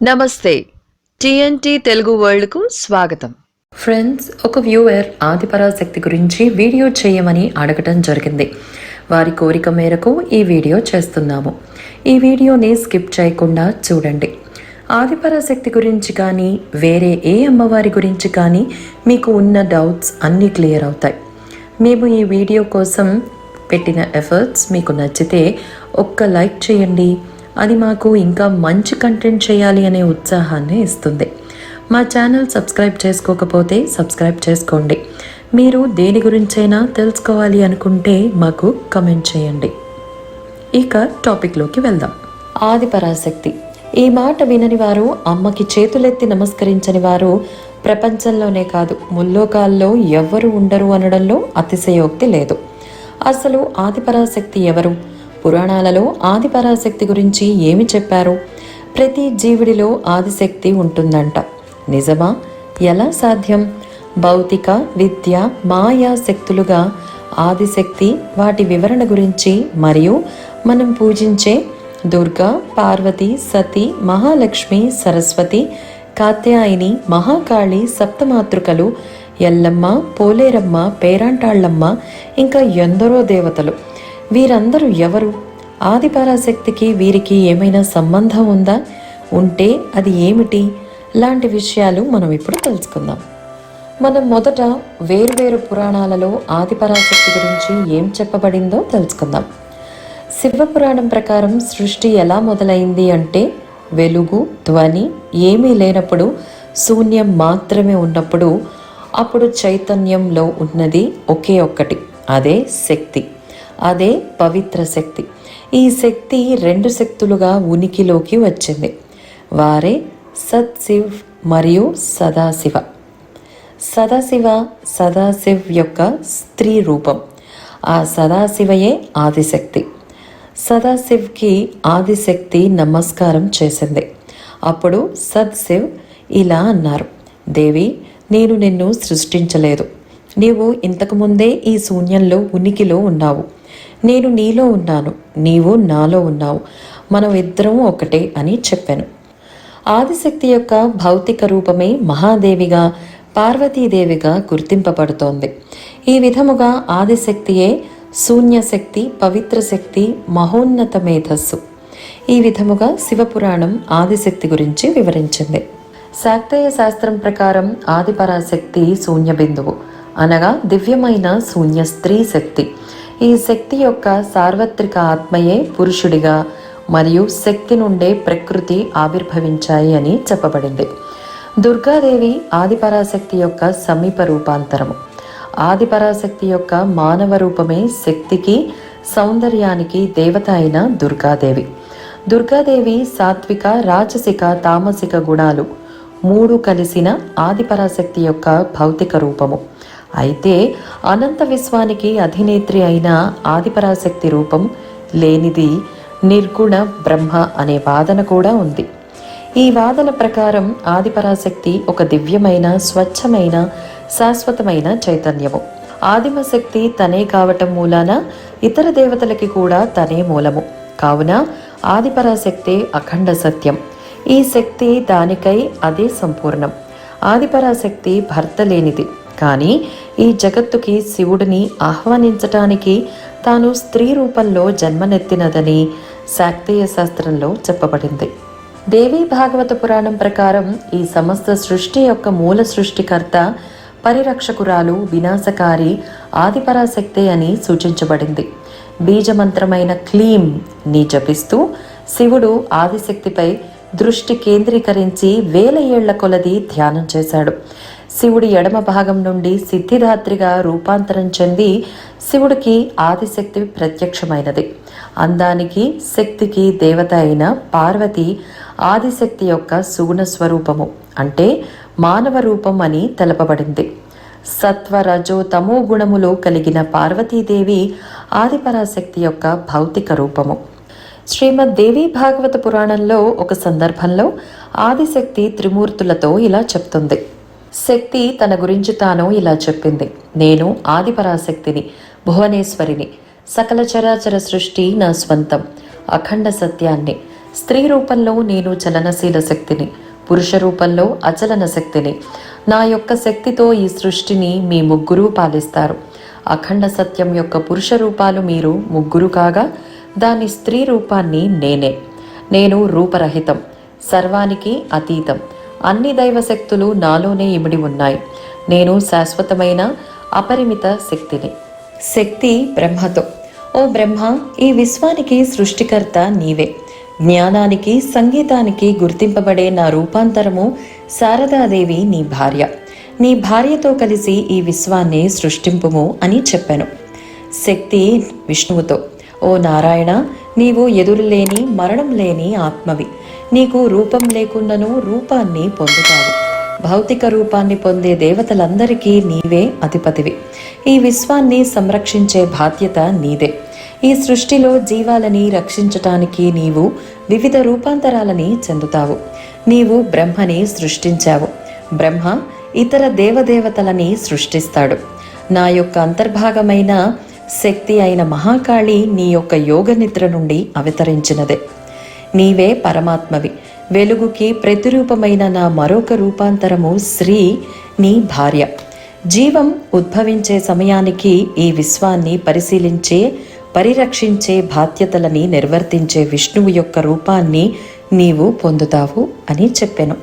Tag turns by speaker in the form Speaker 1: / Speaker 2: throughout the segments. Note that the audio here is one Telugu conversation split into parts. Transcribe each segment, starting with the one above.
Speaker 1: నమస్తే. టిఎన్టీ తెలుగు వరల్డ్కు స్వాగతం.
Speaker 2: ఫ్రెండ్స్ ఒక వ్యూవర్ ఆదిపరాశక్తి గురించి వీడియో చేయమని అడగటం జరిగింది. వారి కోరిక మేరకు ఈ వీడియో చేస్తున్నాము. ఈ వీడియోని స్కిప్ చేయకుండా చూడండి. ఆదిపరాశక్తి గురించి కానీ వేరే ఏ అమ్మవారి గురించి కానీ మీకు ఉన్న డౌట్స్ అన్నీ క్లియర్ అవుతాయి. మేము ఈ వీడియో కోసం పెట్టిన ఎఫర్ట్స్ మీకు నచ్చితే ఒక్క లైక్ చేయండి. అది మాకు ఇంకా మంచి కంటెంట్ చేయాలి అనే ఉత్సాహాన్ని ఇస్తుంది. మా ఛానల్ సబ్స్క్రైబ్ చేసుకోకపోతే సబ్స్క్రైబ్ చేసుకోండి. మీరు దేని గురించైనా తెలుసుకోవాలి అనుకుంటే మాకు కమెంట్ చేయండి. ఇక టాపిక్లోకి వెళ్దాం. ఆది పరాశక్తి ఈ మాట వినని వారు అమ్మకి చేతులెత్తి నమస్కరించని వారు ప్రపంచంలోనే కాదు ముల్లోకాల్లో ఎవ్వరు ఉండరు అనడంలో అతిశయోక్తి లేదు. అసలు ఆదిపరాశక్తి ఎవరు? పురాణాలలో ఆదిపరాశక్తి గురించి ఏమి చెప్పారు? ప్రతి జీవుడిలో ఆదిశక్తి ఉంటుందంట. నిజమా? ఎలా సాధ్యం? భౌతిక విద్య మాయా శక్తులుగా ఆదిశక్తి వాటి వివరణ గురించి మరియు మనం పూజించే దుర్గా పార్వతి సతి మహాలక్ష్మి సరస్వతి కాత్యాయిని మహాకాళి సప్తమాతృకలు ఎల్లమ్మ పోలేరమ్మ పేరాంటాళ్ళమ్మ ఇంకా ఎందరో దేవతలు. వీరందరూ ఎవరు? ఆదిపరాశక్తికి వీరికి ఏమైనా సంబంధం ఉందా? ఉంటే అది ఏమిటి? లాంటి విషయాలు మనం ఇప్పుడు తెలుసుకుందాం. మనం మొదట వేర్వేరు పురాణాలలో ఆదిపరాశక్తి గురించి ఏం చెప్పబడిందో తెలుసుకుందాం. శివపురాణం ప్రకారం సృష్టి ఎలా మొదలైంది అంటే వెలుగు ధ్వని ఏమీ లేనప్పుడు శూన్యం మాత్రమే ఉన్నప్పుడు అప్పుడు చైతన్యంలో ఉన్నది ఒకే ఒక్కటి అదే శక్తి అదే పవిత్ర శక్తి. ఈ శక్తి రెండు శక్తులుగా ఉనికిలోకి వచ్చింది. వారే సత్శివ్ మరియు సదాశివ. సదాశివ సదాశివ్ యొక్క స్త్రీ రూపం. ఆ సదాశివయే ఆదిశక్తి. సదాశివ్కి ఆదిశక్తి నమస్కారం చేసింది. అప్పుడు సద్శివ్ ఇలా అన్నారు దేవి నేను నిన్ను సృష్టించలేదు. నీవు ఇంతకుముందే ఈ శూన్యంలో ఉనికిలో ఉన్నావు. నేను నీలో ఉన్నాను నీవు నాలో ఉన్నావు మనం ఇద్దరం ఒకటే అని చెప్పాను. ఆదిశక్తి యొక్క భౌతిక రూపమే మహాదేవిగా పార్వతీదేవిగా గుర్తింపబడుతోంది. ఈ విధముగా ఆదిశక్తియే శూన్యశక్తి పవిత్ర శక్తి మహోన్నత మేధస్సు ఈ విధముగా శివపురాణం ఆదిశక్తి గురించి వివరించింది. శాక్తేయ శాస్త్రం ప్రకారం ఆదిపరాశక్తి శూన్య బిందువు అనగా దివ్యమైన శూన్య స్త్రీ శక్తి ఈ శక్తి యొక్క సార్వత్రిక ఆత్మయే పురుషుడిగా మరియు శక్తి నుండే ప్రకృతి ఆవిర్భవించాయి అని చెప్పబడింది. దుర్గాదేవి ఆదిపరాశక్తి యొక్క సమీప రూపాంతరము. ఆదిపరాశక్తి యొక్క మానవ రూపమే శక్తికి సౌందర్యానికి దేవత అయిన దుర్గాదేవి. దుర్గాదేవి సాత్విక రాజసిక తామసిక గుణాలు మూడు కలిసిన ఆదిపరాశక్తి యొక్క భౌతిక రూపము. అయితే అనంత విశ్వానికి అధినేత్రి అయిన ఆదిపరాశక్తి రూపం లేనిది నిర్గుణ బ్రహ్మ అనే వాదన కూడా ఉంది. ఈ వాదన ప్రకారం ఆదిపరాశక్తి ఒక దివ్యమైన స్వచ్ఛమైన శాశ్వతమైన చైతన్యము. ఆదిమశక్తి తనే కావటం మూలాన ఇతర దేవతలకి కూడా తనే మూలము. కావున ఆదిపరాశక్తి అఖండ సత్యం. ఈ శక్తి దానికై అదే సంపూర్ణం. ఆదిపరాశక్తి భర్త లేనిది. కానీ ఈ జగత్తుకి శివుడిని ఆహ్వానించటానికి తాను స్త్రీ రూపంలో జన్మనెత్తినదని శాక్తీయ శాస్త్రంలో చెప్పబడింది. దేవీ భాగవత పురాణం ప్రకారం ఈ సమస్త సృష్టి యొక్క మూల సృష్టికర్త పరిరక్షకురాలు వినాశకారి ఆదిపరాశక్తి అని సూచించబడింది. బీజమంత్రమైన క్లీం ని జపిస్తూ శివుడు ఆదిశక్తిపై దృష్టి కేంద్రీకరించి వేల ఏళ్ళ కొలది ధ్యానం చేశాడు. శివుడి ఎడమ భాగం నుండి సిద్ధిదాత్రిగా రూపాంతరం చెంది శివుడికి ఆదిశక్తి ప్రత్యక్షమైనది. అందానికి శక్తికి దేవత అయిన పార్వతి ఆదిశక్తి యొక్క సుగుణ స్వరూపము అంటే మానవ రూపం అని తెలపబడింది. సత్వ రజో తమో గుణములు కలిగిన పార్వతీదేవి ఆదిపరాశక్తి యొక్క భౌతిక రూపము. శ్రీమద్ దేవి భాగవత పురాణంలో ఒక సందర్భంలో ఆదిశక్తి త్రిమూర్తులతో ఇలా చెప్తుంది. శక్తి తన గురించి తాను ఇలా చెప్పింది. నేను ఆదిపరాశక్తిని భువనేశ్వరిని సకల చరాచర సృష్టి నా స్వంతం అఖండ సత్యాన్ని స్త్రీ రూపంలో నేను చలనశీల శక్తిని పురుష రూపంలో అచలన శక్తిని నా యొక్క శక్తితో ఈ సృష్టిని మీ ముగ్గురు పాలిస్తారు. అఖండ సత్యం యొక్క పురుష రూపాలు మీరు ముగ్గురు కాగా దాని స్త్రీ రూపాన్ని నేనే. నేను రూపరహితం సర్వానికి అతీతం అన్ని దైవ శక్తులు నాలోనే ఇమిడి ఉన్నాయి. నేను శాశ్వతమైన అపరిమిత శక్తిని. శక్తి బ్రహ్మతో. ఓ బ్రహ్మ ఈ విశ్వానికి సృష్టికర్త నీవే. జ్ఞానానికి సంగీతానికి గుర్తింపబడే నా రూపాంతరము శారదాదేవి నీ భార్య. నీ భార్యతో కలిసి ఈ విశ్వాన్ని సృష్టింపుము అని చెప్పాను. శక్తి విష్ణువుతో. ఓ నారాయణ నీవు ఎదురులేని మరణం లేని ఆత్మవి. నీకు రూపం లేకుండాను రూపాన్ని పొందుతావు. భౌతిక రూపాన్ని పొందే దేవతలందరికీ నీవే అధిపతివి. ఈ విశ్వాన్ని సంరక్షించే బాధ్యత నీదే. ఈ సృష్టిలో జీవాలని రక్షించటానికి నీవు వివిధ రూపాంతరాలని చెందుతావు. నీవు బ్రహ్మని సృష్టించావు. బ్రహ్మ ఇతర దేవదేవతలని సృష్టిస్తాడు. నా యొక్క అంతర్భాగమైన శక్తి అయిన మహాకాళి నీ యొక్క యోగ నిద్ర నుండి అవతరించినదే. నీవే పరమాత్మవి. వెలుగుకి ప్రతిరూపమైన నా మరొక రూపాంతరము శ్రీ నీ భార్య. జీవం ఉద్భవించే సమయానికి ఈ విశ్వాన్ని పరిశీలించే పరిరక్షించే బాధ్యతలని నిర్వర్తించే విష్ణువు యొక్క రూపాన్ని నీవు పొందుతావు అని చెప్పాను.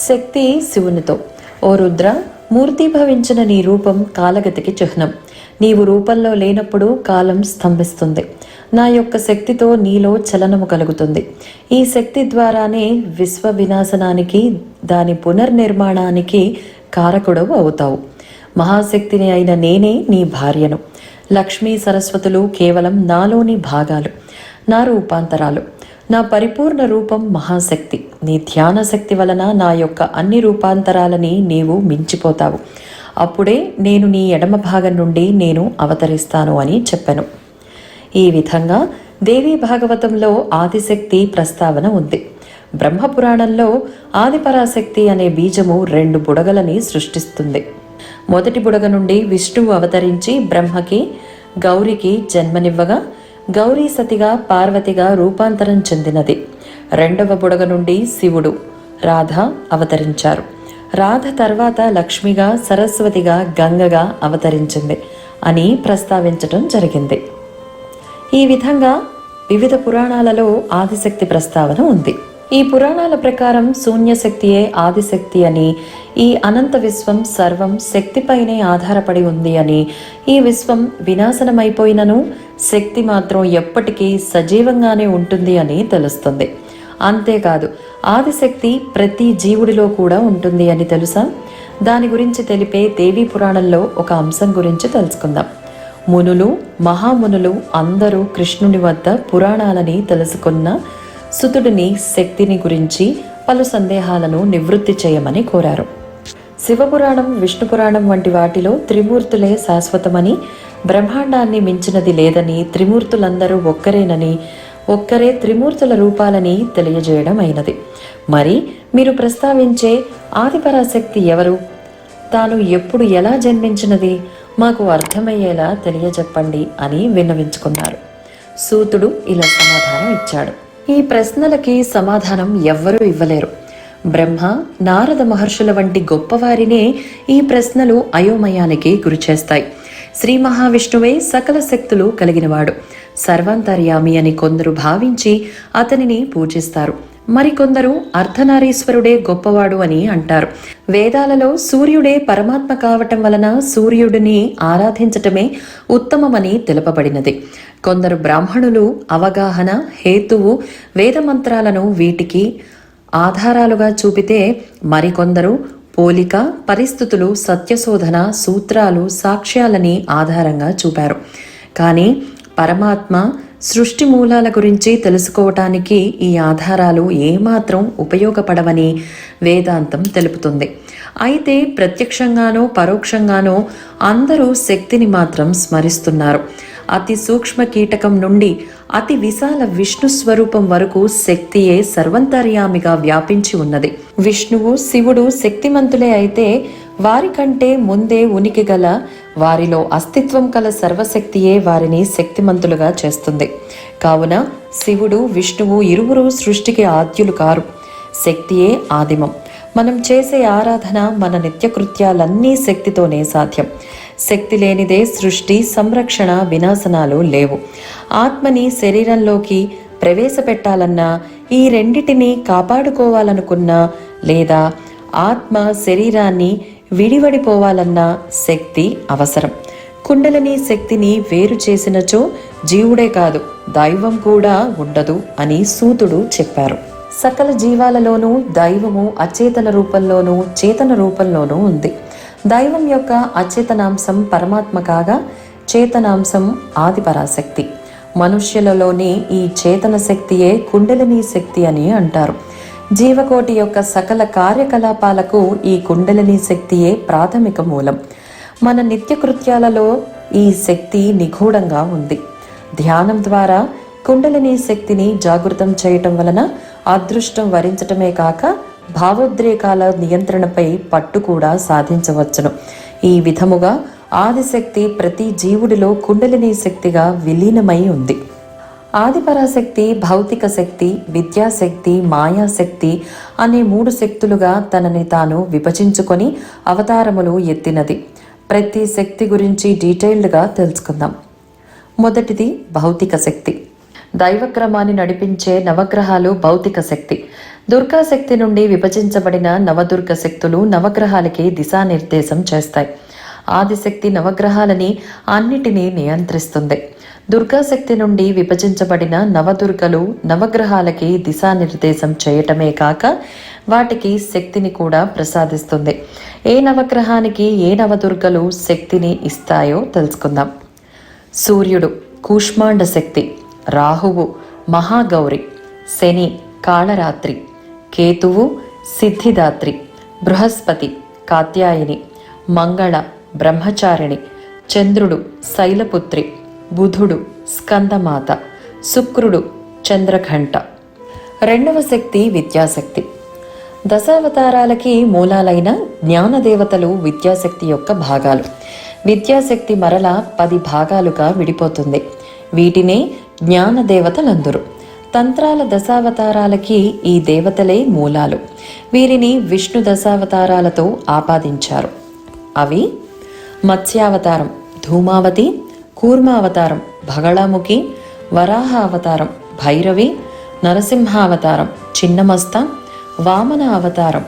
Speaker 2: శక్తి శివునితో. ఓ రుద్ర మూర్తిభవించిన నీ రూపం కాలగతికి చిహ్నం. నీవు రూపంలో లేనప్పుడు కాలం స్తంభిస్తుంది. నా యొక్క శక్తితో నీలో చలనము కలుగుతుంది. ఈ శక్తి ద్వారానే విశ్వ వినాశనానికి దాని పునర్నిర్మాణానికి కారకుడవు అవుతావు. మహాశక్తిని అయిన నేనే నీ భార్యను. లక్ష్మీ సరస్వతులు కేవలం నాలోని భాగాలు నా రూపాంతరాలు. నా పరిపూర్ణ రూపం మహాశక్తి. నీ ధ్యాన శక్తి వలన నా యొక్క అన్ని రూపాంతరాలని నీవు మించిపోతావు. అప్పుడే నేను నీ ఎడమ భాగం నుండి నేను అవతరిస్తాను అని చెప్పాను. ఈ విధంగా దేవీ భాగవతంలో ఆదిశక్తి ప్రస్తావన ఉంది. బ్రహ్మపురాణంలో ఆదిపరాశక్తి అనే బీజము రెండు బుడగలని సృష్టిస్తుంది. మొదటి బుడగ నుండి విష్ణువు అవతరించి బ్రహ్మకి గౌరికి జన్మనివ్వగా గౌరీ సతిగా పార్వతిగా రూపాంతరం చెందినది. రెండవ బుడగ నుండి శివుడు రాధ అవతరించారు. రాధ తర్వాత లక్ష్మిగా సరస్వతిగా గంగగా అవతరించింది అని ప్రస్తావించటం జరిగింది. ఈ విధంగా వివిధ పురాణాలలో ఆదిశక్తి ప్రస్తావన ఉంది. ఈ పురాణాల ప్రకారం శూన్యశక్తియే ఆదిశక్తి అని ఈ అనంత విశ్వం సర్వం శక్తిపైనే ఆధారపడి ఉంది అని ఈ విశ్వం వినాశనమైపోయినను శక్తి మాత్రం ఎప్పటికీ సజీవంగానే ఉంటుంది అని తెలుస్తుంది. అంతేకాదు ఆదిశక్తి ప్రతి జీవుడిలో కూడా ఉంటుంది అని తెలుసా? దాని గురించి తెలిపే దేవీ పురాణంలో ఒక అంశం గురించి తెలుసుకుందాం. మునులు మహామునులు అందరూ కృష్ణుని వద్ద పురాణాలని తెలుసుకున్న సుతుడిని శక్తిని గురించి పలు సందేహాలను నివృత్తి చేయమని కోరారు. శివపురాణం విష్ణుపురాణం వంటి వాటిలో త్రిమూర్తులే శాశ్వతమని బ్రహ్మాండాన్ని మించినది లేదని త్రిమూర్తులందరూ ఒక్కరేనని ఒక్కరే త్రిమూర్తుల రూపాలని తెలియజేయడం అయినది మరి మీరు ప్రస్తావించే ఆదిపరాశక్తి ఎవరు? తాను ఎప్పుడు ఎలా జన్మించినది? మాకు అర్థమయ్యేలా తెలియజెప్పండి అని విన్నవించుకున్నారు. సూతుడు ఇలా సమాధానం ఇచ్చాడు. ఈ ప్రశ్నలకి సమాధానం ఎవ్వరూ ఇవ్వలేరు. బ్రహ్మ నారద మహర్షుల వంటి గొప్పవారినే ఈ ప్రశ్నలు అయోమయానికి గురిచేస్తాయి. శ్రీ మహావిష్ణువే సకల శక్తులు కలిగినవాడు. సర్వాంతర్యామి అని కొందరు భావించి అతనిని పూజిస్తారు. మరికొందరు అర్ధనారీశ్వరుడే గొప్పవాడు అని అంటారు. వేదాలలో సూర్యుడే పరమాత్మ కావటం వలన సూర్యుడిని ఆరాధించటమే ఉత్తమమని తెలుపబడినది. కొందరు బ్రాహ్మణులు అవగాహన హేతువు వేదమంత్రాలను వీటికి ఆధారాలుగా చూపితే మరికొందరు పోలిక పరిస్థితులు సత్యశోధన సూత్రాలు సాక్ష్యాలని ఆధారంగా చూపారు. కానీ పరమాత్మ సృష్టి మూలాల గురించి తెలుసుకోవటానికి ఈ ఆధారాలు ఏమాత్రం ఉపయోగపడవని వేదాంతం తెలుపుతుంది. అయితే ప్రత్యక్షంగానో పరోక్షంగానో అందరూ శక్తిని మాత్రం స్మరిస్తున్నారు. అతి సూక్ష్మ కీటకం నుండి అతి విశాల విష్ణు స్వరూపం వరకు శక్తియే సర్వంతర్యామిగా వ్యాపించి ఉన్నది. విష్ణువు శివుడు శక్తిమంతులే అయితే వారికంటే ముందే ఉనికి గల వారిలో అస్తిత్వం కల సర్వశక్తియే వారిని శక్తిమంతులుగా చేస్తుంది. కావున శివుడు విష్ణువు ఇరువురు సృష్టికి ఆద్యులు కారు. శక్తియే ఆదిమం. మనం చేసే ఆరాధన మన నిత్యకృత్యాలన్నీ శక్తితోనే సాధ్యం. శక్తి లేనిదే సృష్టి సంరక్షణ వినాశనాలు లేవు. ఆత్మని శరీరంలోకి ప్రవేశపెట్టాలన్నా ఈ రెండిటిని కాపాడుకోవాలనుకున్నా లేదా ఆత్మ శరీరాన్ని విడివడిపోవాలన్న శక్తి అవసరం. కుండలని శక్తిని వేరు చేసినచో జీవుడే కాదు దైవం కూడా ఉండదు అని సూతుడు చెప్పారు. సకల జీవాలలోనూ దైవము అచేతన రూపంలోనూ చేతన రూపంలోనూ ఉంది. దైవం యొక్క అచేతనాంశం పరమాత్మ కాగా చేతనాంశం ఆదిపరాశక్తి. మనుష్యులలోని ఈ చేతన శక్తియే కుండలిని శక్తి అని అంటారు. జీవకోటి యొక్క సకల కార్యకలాపాలకు ఈ కుండలిని శక్తియే ప్రాథమిక మూలం. మన నిత్యకృత్యాలలో ఈ శక్తి నిగూఢంగా ఉంది. ధ్యానం ద్వారా కుండలిని శక్తిని జాగృతం చేయటం వలన అదృష్టం వరించటమే కాక భావోద్రేకాల నియంత్రణపై పట్టు కూడా సాధించవచ్చును. ఈ విధముగా ఆదిశక్తి ప్రతి జీవుడిలో కుండలిని శక్తిగా విలీనమై ఉంది. ఆదిపరాశక్తి భౌతిక శక్తి విద్యాశక్తి మాయాశక్తి అనే మూడు శక్తులుగా తనని తాను విభజించుకొని అవతారములు ఎత్తినది. ప్రతి శక్తి గురించి డీటెయిల్డ్గా తెలుసుకుందాం. మొదటిది భౌతిక శక్తి. దైవక్రమాన్ని నడిపించే నవగ్రహాలు భౌతిక శక్తి. దుర్గా శక్తి నుండి విభజించబడిన నవదుర్గ శక్తులు నవగ్రహాలకి దిశానిర్దేశం చేస్తాయి. ఆదిశక్తి నవగ్రహాలని అన్నిటినీ నియంత్రిస్తుంది. దుర్గాశక్తి నుండి విభజించబడిన నవదుర్గలు నవగ్రహాలకి దిశానిర్దేశం చేయటమే కాక వాటికి శక్తిని కూడా ప్రసాదిస్తుంది. ఏ నవగ్రహానికి ఏ నవదుర్గలు శక్తిని ఇస్తాయో తెలుసుకుందాం. సూర్యుడు కూష్మాండ శక్తి రాహువు మహాగౌరి శని కాళరాత్రి కేతువు సిద్ధిదాత్రి బృహస్పతి కాత్యాయని మంగళ బ్రహ్మచారిణి చంద్రుడు శైలపుత్రి బుధుడు స్కందమాత శుక్రుడు చంద్రఘంట. రెండవ శక్తి విద్యాశక్తి. దశావతారాలకి మూలాలైన జ్ఞానదేవతలు విద్యాశక్తి యొక్క భాగాలు. విద్యాశక్తి మరల పది భాగాలుగా విడిపోతుంది. వీటినే జ్ఞానదేవతలందరూ. తంత్రాల దశావతారాలకి ఈ దేవతలే మూలాలు. వీరిని విష్ణు దశావతారాలతో ఆపాదించారు. అవి మత్స్యావతారం ధూమావతి కూర్మావతారం భగళాముఖి వరాహ అవతారం భైరవి నరసింహావతారం చిన్నమస్త వామన అవతారం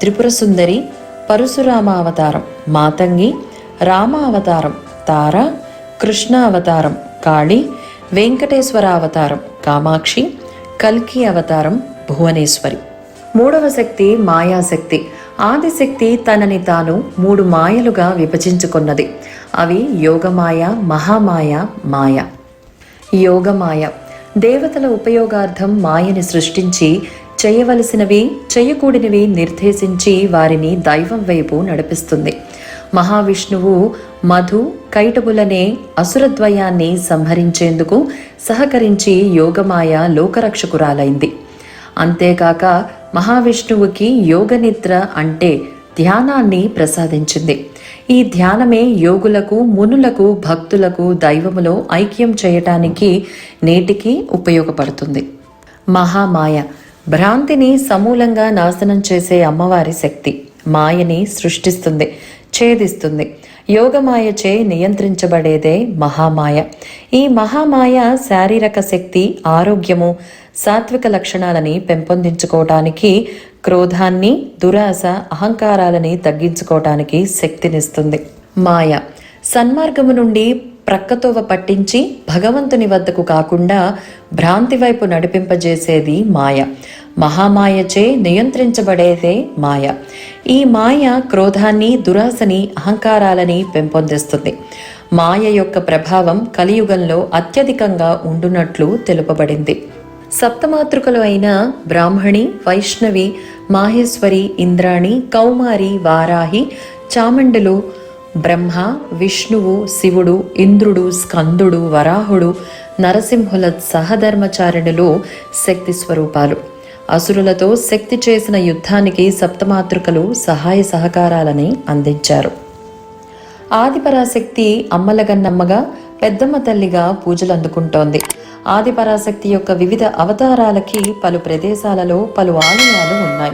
Speaker 2: త్రిపుర సుందరి పరశురామ అవతారం మాతంగి రామ అవతారం తార కృష్ణ అవతారం కాళి వెంకటేశ్వర అవతారం కామాక్షి కల్కి అవతారం భువనేశ్వరి. మూడవ శక్తి మాయాశక్తి. ఆదిశక్తి తనని తాను మూడు మాయలుగా విభజించుకున్నది. అవి యోగమాయ మహామాయ మాయ. యోగమాయ. దేవతల ఉపయోగార్థం మాయని సృష్టించి చేయవలసినవి చేయకూడనివి నిర్దేశించి వారిని దైవం వైపు నడిపిస్తుంది. మహావిష్ణువు మధు కైటబులనే అసురద్వయాన్ని సంహరించేందుకు సహకరించి యోగమాయ లోకరక్షకురాలైంది. అంతేకాక మహావిష్ణువుకి యోగనిద్ర అంటే ధ్యానాన్ని ప్రసాదించింది. ఈ ధ్యానమే యోగులకు మునులకు భక్తులకు దైవములో ఐక్యం చేయటానికి నేటికి ఉపయోగపడుతుంది. మహామాయ భ్రాంతిని సమూలంగా నాశనం చేసే అమ్మవారి శక్తి మాయని సృష్టిస్తుంది ఛేదిస్తుంది. యోగమాయచే నియంత్రించబడేదే మహామాయ. ఈ మహామాయ శారీరక శక్తి ఆరోగ్యము సాత్విక లక్షణాలని పెంపొందించుకోవటానికి క్రోధాన్ని దురాశ అహంకారాలని తగ్గించుకోవటానికి శక్తినిస్తుంది. మాయ. సన్మార్గము నుండి ప్రక్కతోవ పట్టించి భగవంతుని వద్దకు కాకుండా భ్రాంతి వైపు నడిపింపజేసేది మాయ. మహామాయచే నియంత్రించబడేదే మాయ. ఈ మాయ క్రోధాన్ని దురాశని అహంకారాలని పెంపొందిస్తుంది. మాయ యొక్క ప్రభావం కలియుగంలో అత్యధికంగా ఉండునట్లు తెలుపబడింది. సప్తమాతృకలు అయిన బ్రాహ్మణి వైష్ణవి మాహేశ్వరి ఇంద్రాణి కౌమారి వారాహి చాముండలు బ్రహ్మ విష్ణువు శివుడు ఇంద్రుడు స్కందుడు వరాహుడు నరసింహుల సహధర్మచారిణులు శక్తి స్వరూపాలు. అసురులతో శక్తి చేసిన యుద్ధానికి సప్తమాతృకలు సహాయ సహకారాలని అందించారు. ఆదిపరాశక్తి అమ్మలగన్నమ్మగా పెద్దమ్మ తల్లిగా పూజలు అందుకుంటోంది. ఆదిపరాశక్తి యొక్క వివిధ అవతారాలకి పలు ప్రదేశాలలో పలు ఆలయాలు ఉన్నాయి.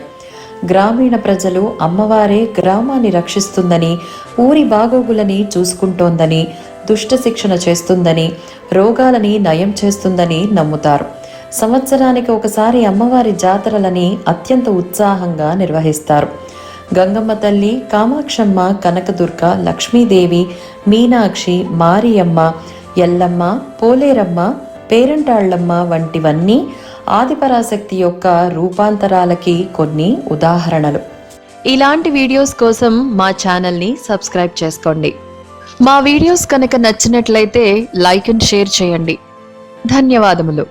Speaker 2: గ్రామీణ ప్రజలు అమ్మవారే గ్రామాన్ని రక్షిస్తుందని ఊరి బాగోగులని చూసుకుంటోందని దుష్ట శిక్షణ చేస్తుందని రోగాలని నయం చేస్తుందని నమ్ముతారు. సంవత్సరానికి ఒకసారి అమ్మవారి జాతరలని అత్యంత ఉత్సాహంగా నిర్వహిస్తారు. గంగమ్మ తల్లి కామాక్షమ్మ కనకదుర్గ లక్ష్మీదేవి మీనాక్షి మారియమ్మ ఎల్లమ్మ పోలేరమ్మ పేరంటాళ్ళమ్మ వంటివన్నీ ఆదిపరాశక్తి యొక్క రూపాంతరాలకి కొన్ని ఉదాహరణలు.
Speaker 1: ఇలాంటి వీడియోస్ కోసం మా ఛానల్ని సబ్స్క్రైబ్ చేసుకోండి. మా వీడియోస్ కనుక నచ్చినట్లయితే లైక్ అండ్ షేర్ చేయండి. ధన్యవాదములు.